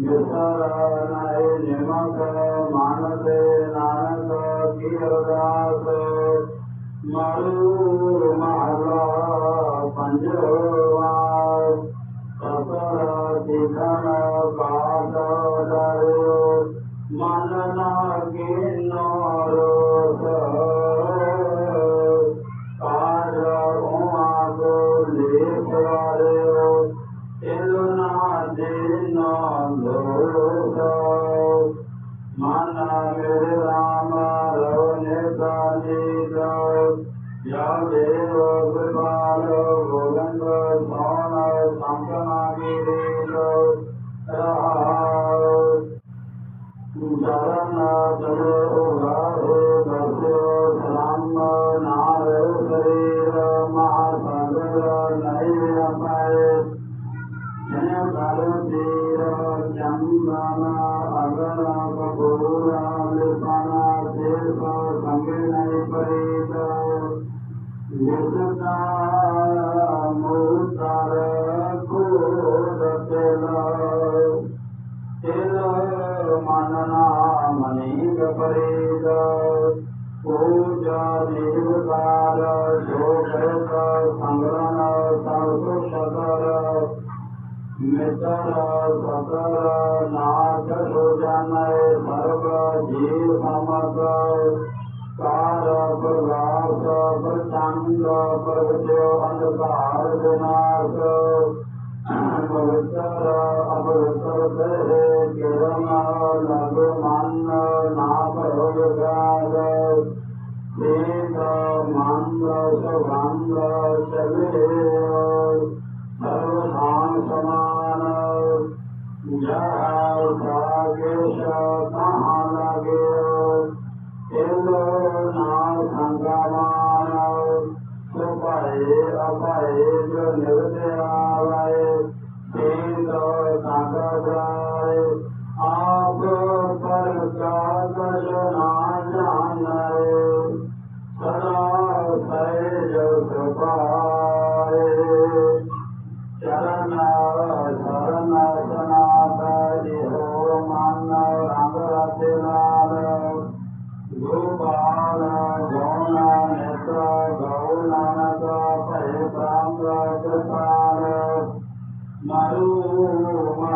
sir नमक मानक गिर मू महला पंजवा मन मेरे राम रोने काली दो या देव कृपाल गोविंद सोन चरण चले उगारे बसे शरीर महासंग नहीं चंदन अगन રામ समत कार प्रभास प्रचंड प्रगट्य अंधकार विनाश पवित्र अपवित्र से किरण लघु मन नाप रोजगार शीत मंद सुगंध चले सर्वधाम समान जय भागेश कहाँ न पए अप नृा Maruma